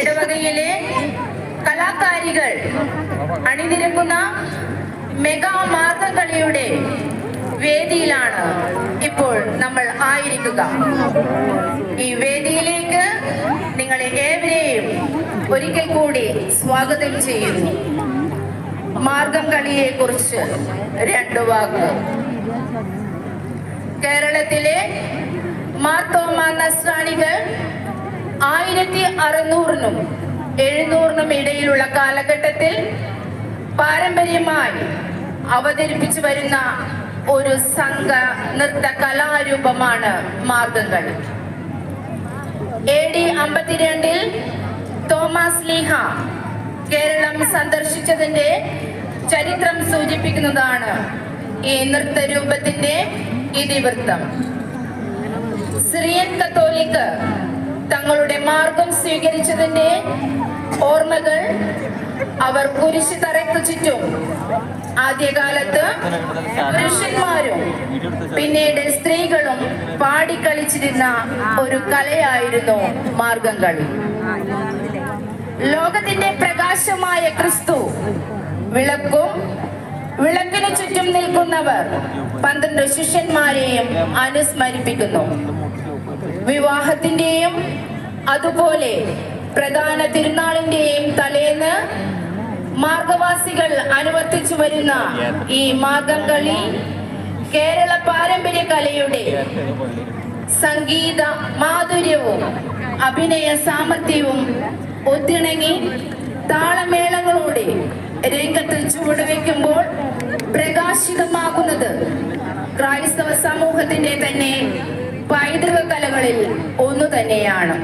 ഇടവകയിലെ കലാകാരികൾ അണിനിരക്കുന്ന മെഗാ മാർഗകളിയുടെ വേദിയിലാണ് ഇപ്പോൾ നമ്മൾ ആയിരിക്കുക. ഈ വേദിയിലേക്ക് നിങ്ങളെ ഏവരെയും ഒരിക്കൽ കൂടി സ്വാഗതം ചെയ്യുന്നു. മാർഗം കളിയെ കുറിച്ച് രണ്ടു വാക്ക്. കേരളത്തിലെ മാർത്തോമാ നസ്രാണികൾ ആയിരത്തി അറുന്നൂറിനും എഴുന്നൂറിനും ഇടയിലുള്ള കാലഘട്ടത്തിൽ പാരമ്പര്യമായി അവതരിപ്പിച്ചു വരുന്ന ഒരു സംഘ നൃത്ത കലാരൂപമാണ് മാർഗംകളി എ ഡി അമ്പത്തിരണ്ടിൽ തോമസ് ലീഹ കേരളം സന്ദർശിച്ചതിന്റെ ചരിത്രം സൂചിപ്പിക്കുന്നതാണ് ഈ നൃത്തരൂപത്തിന്റെ ഇതിവൃത്തം. സിറിയൻ കത്തോലിക്ക് തങ്ങളുടെ മാർഗം സ്വീകരിച്ചതിന്റെ ഓർമ്മകൾ അവർ കുരിശ് തറയ്ക്കു ചുറ്റും. ആദ്യകാലത്ത് പുരുഷന്മാരും പിന്നീട് സ്ത്രീകളും പാടിക്കളിച്ചിരുന്ന ഒരു കലയായിരുന്നു മാർഗം കളി ലോകത്തിന്റെ പ്രകാശമായ ക്രിസ്തു വിളക്കും വിളക്കിന് ചുറ്റും നിൽക്കുന്നവർ പന്ത്രണ്ട് ശിഷ്യന്മാരെയും അനുസ്മരിപ്പിക്കുന്നു. വിവാഹത്തിന്റെയും അതുപോലെ പ്രധാന തിരുനാളിന്റെയും തലേന്ന് മാർഗവാസികൾ അനുവർത്തിച്ചു വരുന്ന ഈ മാർഗം കളി കേരള പാരമ്പര്യ കലയുടെ സംഗീത മാധുര്യവും അഭിനയ സാമർഥ്യവും ഒത്തിണങ്ങി താളമേളങ്ങളോടെ രംഗത്ത് ചുവടുവെക്കുമ്പോൾ പ്രകാശിതമാകുന്നത് ക്രൈസ്തവ സമൂഹത്തിന്റെ തന്നെ കലകളിൽ ഒന്നു തന്നെയാണ്.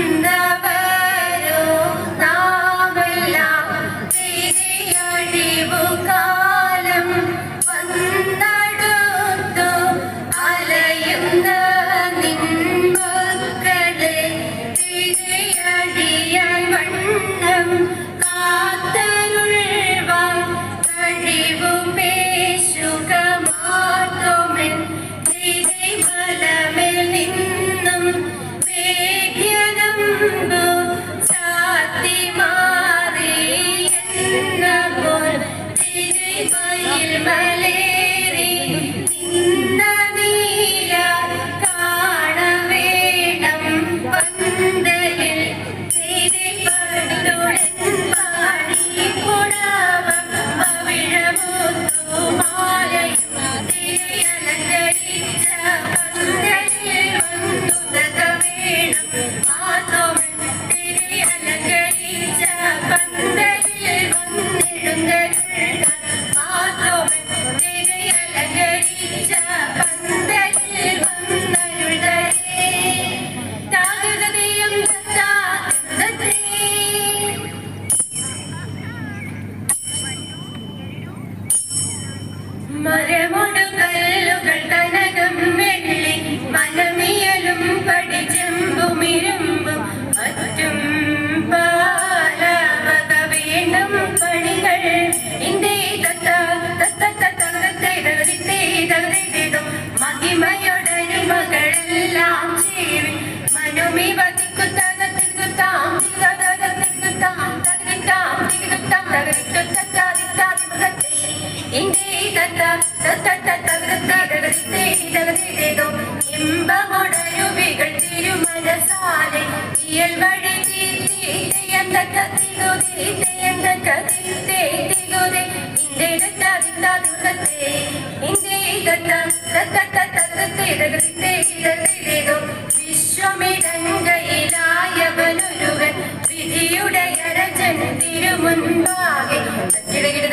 night. മരമൊടുകല്ലുകൾ കനകം വെള്ളി മനമിയലും പടിച്ചെമ്പുമിരുമ്പും മറ്റും പാലവക വേണം പണികൾ. ഇന്ത്യേ തത്ത തത്ത തത്ത തത്തേ തകതിത്തേ തകതിത്തേതോ മഹിമയൊടനിമകളെല്ലാം ചേരി മനുമിവ തിക്കുത്തക തിക്കുത്താം തികതക തിക്കുത്താം തകതിത്താം തികുത്താം തകതിത്തുത്താ തിത്താ ഇമ്പമുടരുവികൾ തിരുമനസാലെ ഇയൽ വഴി തീർത്തിയെന്ന കത്തികുതി എന്ന കത്തിത്തേ തികുതി ഇന്ത്യ തത്താതിത്തേ ഇന്ത്യ തത്തത്തത്തത്തേതോ വിശ്വമിടങ്കയിലായവനൊരുവൻ വിധിയുടെ അരജൻ തിരുമുൻപാകെ തട്ടിടകിട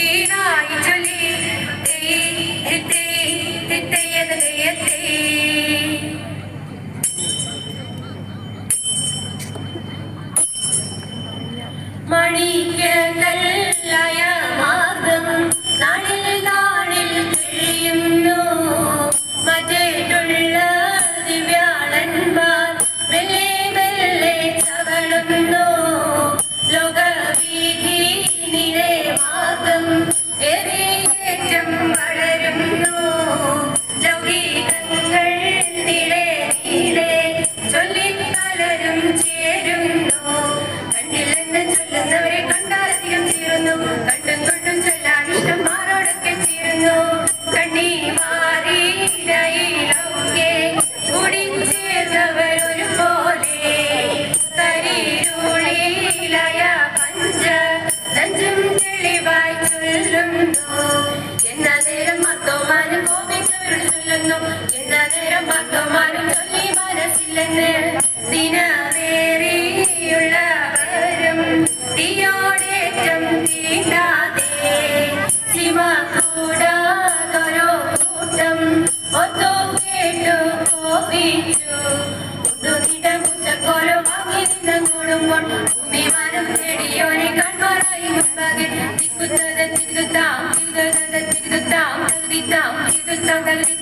നിലയ പഞ്ച നെഞ്ചും തെളിവായി ചൊല്ലുന്നു. എന്നാ നേരം ഭക്തോമാനും കോപിച്ചവരും ചൊല്ലുന്നു. എന്നാ നേരം ഭക്തോമാനും ചൊല്ലി മനസ്സില്ലെന്ന് 听到，听到。